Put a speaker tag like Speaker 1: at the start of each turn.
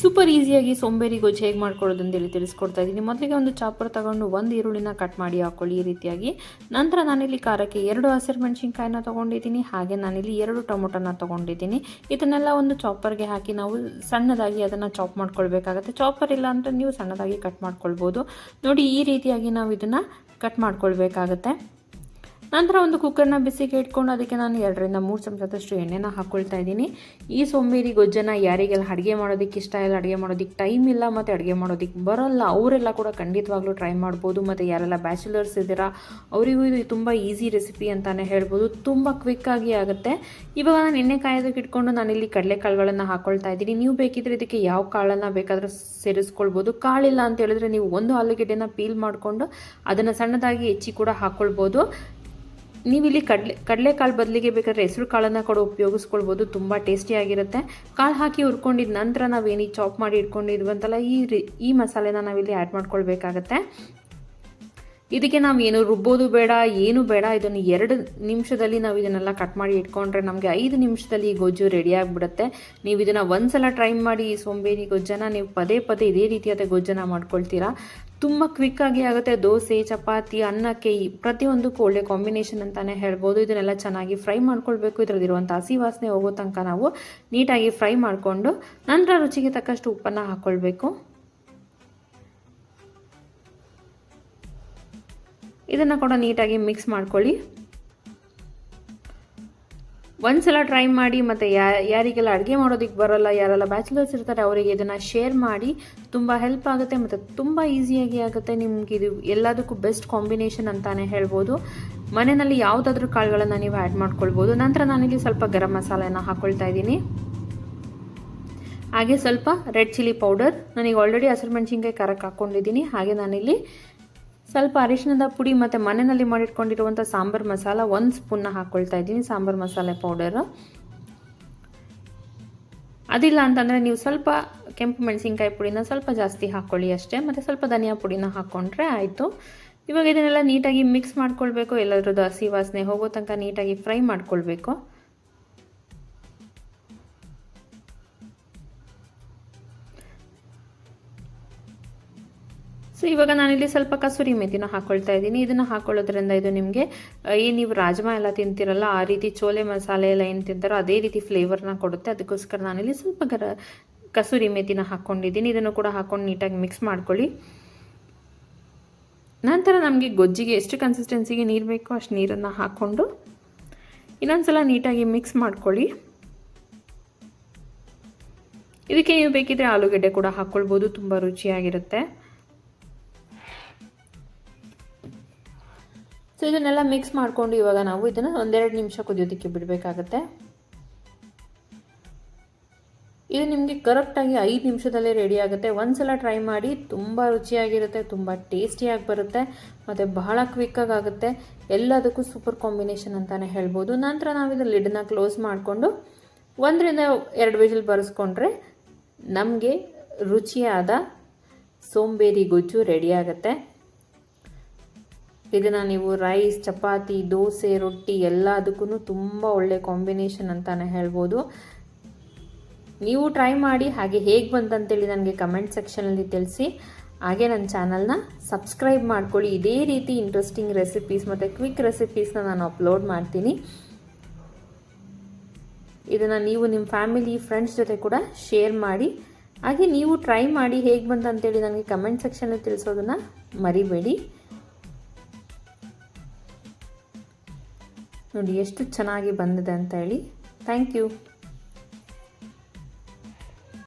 Speaker 1: Super ಈಸಿಯಾಗಿ ಸೋಂಬೇರಿ ಗೊಜ್ಜು ಹೇಗೆ ಮಾಡ್ಕೊಳ್ಳೋದು ಅಂತೇಳಿ ತಿಳಿಸ್ಕೊಡ್ತಾ ಇದ್ದೀನಿ. ಮೊದಲಿಗೆ ಒಂದು ಚಾಪರ್ ತಗೊಂಡು ಒಂದು ಈರುಳ್ಳಿನ ಕಟ್ ಮಾಡಿ ಹಾಕ್ಕೊಳ್ಳಿ ಈ ರೀತಿಯಾಗಿ. ನಂತರ ನಾನಿಲ್ಲಿ ಖಾರಕ್ಕೆ ಎರಡು ಹಸಿರು ಮೆಣಸಿನ್ಕಾಯಿನ ತೊಗೊಂಡಿದ್ದೀನಿ. ಹಾಗೆ ನಾನಿಲ್ಲಿ ಎರಡು ಟೊಮೊಟೊನ ತೊಗೊಂಡಿದ್ದೀನಿ. ಇದನ್ನೆಲ್ಲ ಒಂದು ಚಾಪರ್ಗೆ ಹಾಕಿ ನಾವು ಸಣ್ಣದಾಗಿ ಅದನ್ನು ಚಾಪ್ ಮಾಡ್ಕೊಳ್ಬೇಕಾಗತ್ತೆ. ಚಾಪರ್ ಇಲ್ಲ ಅಂದರೆ ನೀವು ಸಣ್ಣದಾಗಿ ಕಟ್ ಮಾಡ್ಕೊಳ್ಬೋದು. ನೋಡಿ ಈ ರೀತಿಯಾಗಿ ನಾವು ಇದನ್ನು ಕಟ್ ಮಾಡ್ಕೊಳ್ಬೇಕಾಗತ್ತೆ. ನಂತರ ಒಂದು ಕುಕ್ಕರ್ನ ಬಿಸಿಗೆ ಇಟ್ಕೊಂಡು ಅದಕ್ಕೆ ನಾನು ಎರಡರಿಂದ ಮೂರು ಚಮಚದಷ್ಟು ಎಣ್ಣೆನ ಹಾಕ್ಕೊಳ್ತಾ ಇದ್ದೀನಿ. ಈ ಸೋಂಬೇರಿ ಗೊಜ್ಜನ ಯಾರಿಗೆಲ್ಲ ಅಡುಗೆ ಮಾಡೋದಕ್ಕೆ ಇಷ್ಟ ಇಲ್ಲ, ಅಡುಗೆ ಮಾಡೋದಕ್ಕೆ ಟೈಮ್ ಇಲ್ಲ ಮತ್ತು ಅಡುಗೆ ಮಾಡೋದಕ್ಕೆ ಬರೋಲ್ಲ, ಅವರೆಲ್ಲ ಕೂಡ ಖಂಡಿತವಾಗ್ಲೂ ಟ್ರೈ ಮಾಡ್ಬೋದು. ಮತ್ತು ಯಾರೆಲ್ಲ ಬ್ಯಾಚುಲರ್ಸ್ ಇದ್ದೀರಾ, ಅವರಿಗೂ ಇದು ತುಂಬ ಈಸಿ ರೆಸಿಪಿ ಅಂತಲೇ ಹೇಳ್ಬೋದು. ತುಂಬ ಕ್ವಿಕ್ಕಾಗಿ ಆಗುತ್ತೆ. ಇವಾಗ ನಾನು ಎಣ್ಣೆ ಕಾಯೋದಕ್ಕೆ ಇಟ್ಕೊಂಡು ನಾನಿಲ್ಲಿ ಕಡಲೆಕಾಳುಗಳನ್ನು ಹಾಕ್ಕೊಳ್ತಾ ಇದ್ದೀನಿ. ನೀವು ಬೇಕಿದ್ರೆ ಇದಕ್ಕೆ ಯಾವ ಕಾಳನ್ನು ಬೇಕಾದರೂ ಸೇರಿಸ್ಕೊಳ್ಬೋದು. ಕಾಳಿಲ್ಲ ಅಂತ ಹೇಳಿದ್ರೆ ನೀವು ಒಂದು ಆಲೂಗೆಡ್ಡೆನ ಪೀಲ್ ಮಾಡಿಕೊಂಡು ಅದನ್ನು ಸಣ್ಣದಾಗಿ ಹೆಚ್ಚಿ ಕೂಡ ಹಾಕ್ಕೊಳ್ಬೋದು ನೀವಿಲ್ಲಿ ಕಡಲೆ, ಕಡಲೆಕಾಳು ಬದಲಿಗೆ ಬೇಕಾದ್ರೆ ಹೆಸರು ಕಾಳನ್ನು ಕೂಡ ಉಪಯೋಗಿಸ್ಕೊಳ್ಬೋದು. ತುಂಬ ಟೇಸ್ಟಿಯಾಗಿರುತ್ತೆ ಕಾಳು ಹಾಕಿ ಹುರ್ಕೊಂಡಿದ ನಂತರ ನಾವೇನು ಚಾಪ್ ಮಾಡಿ ಇಟ್ಕೊಂಡಿದ್ವಂತಲ್ಲ, ಈ ರಿ, ಈ ಮಸಾಲೆನ ನಾವಿಲ್ಲಿ ಆ್ಯಡ್ ಮಾಡ್ಕೊಳ್ಬೇಕಾಗತ್ತೆ. ಇದಕ್ಕೆ ನಾವು ಏನು ರುಬ್ಬೋದು ಬೇಡ, ಏನು ಬೇಡ, ಇದನ್ನು ಎರಡು ನಿಮಿಷದಲ್ಲಿ ನಾವು ಇದನ್ನೆಲ್ಲ ಕಟ್ ಮಾಡಿ ಇಟ್ಕೊಂಡ್ರೆ ನಮಗೆ ಐದು ನಿಮಿಷದಲ್ಲಿ ಈ ಗೊಜ್ಜು ರೆಡಿ ಆಗಿಬಿಡುತ್ತೆ. ನೀವು ಇದನ್ನು ಒಂದ್ಸಲ ಟ್ರೈ ಮಾಡಿ ಈ ಸೋಂಬೇರಿ ಗೊಜ್ಜನ ನೀವು ಪದೇ ಪದೇ ಇದೇ ರೀತಿಯಾದ ಗೊಜ್ಜನ ಮಾಡ್ಕೊಳ್ತೀರಾ. ತುಂಬ ಕ್ವಿಕ್ಕಾಗಿ ಆಗುತ್ತೆ. ದೋಸೆ, ಚಪಾತಿ, ಅನ್ನಕ್ಕೆ ಪ್ರತಿಯೊಂದಕ್ಕೂ ಒಳ್ಳೆ ಕಾಂಬಿನೇಷನ್ ಅಂತಲೇ ಹೇಳ್ಬೋದು. ಇದನ್ನೆಲ್ಲ ಚೆನ್ನಾಗಿ ಫ್ರೈ ಮಾಡ್ಕೊಳ್ಬೇಕು. ಇದರಲ್ಲಿರುವಂಥ ಹಸಿ ವಾಸನೆ ಹೋಗೋ ತನಕ ನಾವು ನೀಟಾಗಿ ಫ್ರೈ ಮಾಡಿಕೊಂಡು ನಂತರ ರುಚಿಗೆ ತಕ್ಕಷ್ಟು ಉಪ್ಪನ್ನು ಹಾಕ್ಕೊಳ್ಬೇಕು ಇದನ್ನು ಕೂಡ ನೀಟಾಗಿ ಮಿಕ್ಸ್ ಮಾಡ್ಕೊಳ್ಳಿ. ಒಂದ್ಸಲ ಟ್ರೈ ಮಾಡಿ ಮತ್ತು ಯಾ, ಯಾರಿಗೆಲ್ಲ ಅಡುಗೆ ಮಾಡೋದಕ್ಕೆ ಬರೋಲ್ಲ, ಯಾರೆಲ್ಲ ಬ್ಯಾಚುಲರ್ಸ್ ಇರ್ತಾರೆ, ಅವರಿಗೆ ಇದನ್ನು ಶೇರ್ ಮಾಡಿ ತುಂಬ ಹೆಲ್ಪ್ ಆಗುತ್ತೆ ಮತ್ತು ತುಂಬ ಈಸಿಯಾಗಿ ಆಗುತ್ತೆ. ನಿಮ್ಗೆ ಇದು ಎಲ್ಲದಕ್ಕೂ ಬೆಸ್ಟ್ ಕಾಂಬಿನೇಷನ್ ಅಂತಾನೆ ಹೇಳ್ಬೋದು. ಮನೆಯಲ್ಲಿ ಯಾವುದಾದ್ರೂ ಕಾಳುಗಳನ್ನು ನೀವು ಆ್ಯಡ್ ಮಾಡ್ಕೊಳ್ಬೋದು. ನಂತರ ನಾನಿಲ್ಲಿ ಸ್ವಲ್ಪ ಗರಂ ಮಸಾಲೆನ ಹಾಕ್ಕೊಳ್ತಾ ಇದ್ದೀನಿ. ಹಾಗೆ ಸ್ವಲ್ಪ ರೆಡ್ ಚಿಲ್ಲಿ ಪೌಡರ್ ನನಗೆ ಆಲ್ರೆಡಿ ಹಸಿರು ಮೆಣಸಿನ್ಕಾಯಿ ಖಾರಕ್ಕೆ ಹಾಕ್ಕೊಂಡಿದ್ದೀನಿ ಹಾಗೆ ನಾನಿಲ್ಲಿ ಸ್ವಲ್ಪ ಅರಿಶಿಣದ ಪುಡಿ ಮತ್ತು ಮನೆಯಲ್ಲಿ ಮಾಡಿಟ್ಕೊಂಡಿರುವಂಥ ಸಾಂಬಾರು ಮಸಾಲ ಒಂದು ಸ್ಪೂನ್ನ ಹಾಕ್ಕೊಳ್ತಾ ಇದ್ದೀನಿ, ಸಾಂಬಾರು ಮಸಾಲೆ ಪೌಡರು ಅದಿಲ್ಲ ಅಂತಂದರೆ ನೀವು ಸ್ವಲ್ಪ ಕೆಂಪು ಮೆಣಸಿನ್ಕಾಯಿ ಪುಡಿನ ಸ್ವಲ್ಪ ಜಾಸ್ತಿ ಹಾಕ್ಕೊಳ್ಳಿ ಅಷ್ಟೇ, ಮತ್ತು ಸ್ವಲ್ಪ ಧನಿಯಾ ಪುಡಿನ ಹಾಕ್ಕೊಂಡ್ರೆ ಆಯಿತು. ಇವಾಗ ಇದನ್ನೆಲ್ಲ ನೀಟಾಗಿ ಮಿಕ್ಸ್ ಮಾಡ್ಕೊಳ್ಬೇಕು ಎಲ್ಲದ್ರದ್ದು ಹಸಿ ವಾಸನೆ ಹೋಗೋ ತನಕ ನೀಟಾಗಿ ಫ್ರೈ ಮಾಡ್ಕೊಳ್ಬೇಕು. ಸೊ ಇವಾಗ ನಾನಿಲ್ಲಿ ಸ್ವಲ್ಪ ಕಸೂರಿ ಮೆಥಿನ ಹಾಕ್ಕೊಳ್ತಾ ಇದ್ದೀನಿ. ಇದನ್ನು ಹಾಕೊಳ್ಳೋದ್ರಿಂದ ಇದು ನಿಮಗೆ ಏನು ನೀವು ರಾಜ್ಮಾ ಎಲ್ಲ ತಿಂತಿರಲ್ಲ, ಆ ರೀತಿ ಚೋಲೆ ಮಸಾಲೆ ಎಲ್ಲ ಏನು ತಿಂತಾರೋ ಅದೇ ರೀತಿ ಫ್ಲೇವರ್ನ ಕೊಡುತ್ತೆ. ಅದಕ್ಕೋಸ್ಕರ ನಾನಿಲ್ಲಿ ಸ್ವಲ್ಪ ಗರ, ಕಸೂರಿ ಮೆಥಿನ ಹಾಕ್ಕೊಂಡಿದ್ದೀನಿ ಇದನ್ನು ಕೂಡ ಹಾಕ್ಕೊಂಡು ನೀಟಾಗಿ ಮಿಕ್ಸ್ ಮಾಡ್ಕೊಳ್ಳಿ. ನಂತರ ನಮಗೆ ಗೊಜ್ಜಿಗೆ ಎಷ್ಟು ಕನ್ಸಿಸ್ಟೆನ್ಸಿಗೆ ನೀರು ಬೇಕೋ ಅಷ್ಟು ನೀರನ್ನು ಹಾಕ್ಕೊಂಡು ಇನ್ನೊಂದ್ಸಲ ನೀಟಾಗಿ ಮಿಕ್ಸ್ ಮಾಡ್ಕೊಳ್ಳಿ. ಇದಕ್ಕೆ ನೀವು ಬೇಕಿದ್ರೆ ಆಲೂಗೆಡ್ಡೆ ಕೂಡ ಹಾಕ್ಕೊಳ್ಬೋದು. ತುಂಬ ರುಚಿಯಾಗಿರುತ್ತೆ. ಸೊ ಇದನ್ನೆಲ್ಲ ಮಿಕ್ಸ್ ಮಾಡಿಕೊಂಡು ಇವಾಗ ನಾವು ಇದನ್ನು ಒಂದೆರಡು ನಿಮಿಷ ಕುದಿಯೋದಕ್ಕೆ ಬಿಡಬೇಕಾಗತ್ತೆ. ಇದು ನಿಮಗೆ ಕರೆಕ್ಟಾಗಿ ಐದು ನಿಮಿಷದಲ್ಲೇ ರೆಡಿ ಆಗುತ್ತೆ. ಒಂದ್ಸಲ ಟ್ರೈ ಮಾಡಿ ತುಂಬ ರುಚಿಯಾಗಿರುತ್ತೆ, ತುಂಬ ಟೇಸ್ಟಿಯಾಗಿ ಬರುತ್ತೆ, ಮತ್ತು ಬಹಳ ಕ್ವಿಕ್ಕಾಗಿ ಆಗುತ್ತೆ. ಎಲ್ಲದಕ್ಕೂ ಸೂಪರ್ ಕಾಂಬಿನೇಷನ್ ಅಂತಲೇ ಹೇಳ್ಬೋದು. ನಂತರ ನಾವು ಇದು ಲಿಡ್ನ ಕ್ಲೋಸ್ ಮಾಡಿಕೊಂಡು ಒಂದರಿಂದ ಎರಡು ವಿಜಿಲ್ ಬರೆಸ್ಕೊಂಡ್ರೆ ನಮಗೆ ರುಚಿಯಾದ ಸೋಂಬೇರಿ ಗೊಜ್ಜು ರೆಡಿ ಆಗುತ್ತೆ. ಇದನ್ನು ನೀವು ರೈಸ್, ಚಪಾತಿ, ದೋಸೆ, ರೊಟ್ಟಿ ಎಲ್ಲದಕ್ಕೂ ತುಂಬ ಒಳ್ಳೆ ಕಾಂಬಿನೇಷನ್ ಅಂತಲೇ ಹೇಳ್ಬೋದು. ನೀವು ಟ್ರೈ ಮಾಡಿ ಹಾಗೆ ಹೇಗೆ ಬಂತಂತೇಳಿ ನನಗೆ ಕಮೆಂಟ್ ಸೆಕ್ಷನಲ್ಲಿ ತಿಳಿಸಿ. ಹಾಗೆ ನನ್ನ ಚಾನಲ್ನ ಸಬ್ಸ್ಕ್ರೈಬ್ ಮಾಡ್ಕೊಳ್ಳಿ. ಇದೇ ರೀತಿ ಇಂಟ್ರೆಸ್ಟಿಂಗ್ ರೆಸಿಪೀಸ್ ಮತ್ತು ಕ್ವಿಕ್ ರೆಸಿಪೀಸ್ನ ನಾನು ಅಪ್ಲೋಡ್ ಮಾಡ್ತೀನಿ. ಇದನ್ನು ನೀವು ನಿಮ್ಮ ಫ್ಯಾಮಿಲಿ ಫ್ರೆಂಡ್ಸ್ ಜೊತೆ ಕೂಡ ಶೇರ್ ಮಾಡಿ. ಹಾಗೆ ನೀವು ಟ್ರೈ ಮಾಡಿ ಹೇಗೆ ಬಂತಂತೇಳಿ ನನಗೆ ಕಮೆಂಟ್ ಸೆಕ್ಷನಲ್ಲಿ ತಿಳಿಸೋದನ್ನು ಮರಿಬೇಡಿ. ನೋಡಿ ಎಷ್ಟು ಚೆನ್ನಾಗಿ ಬಂದಿದೆ ಅಂತ ಹೇಳಿ. Thank you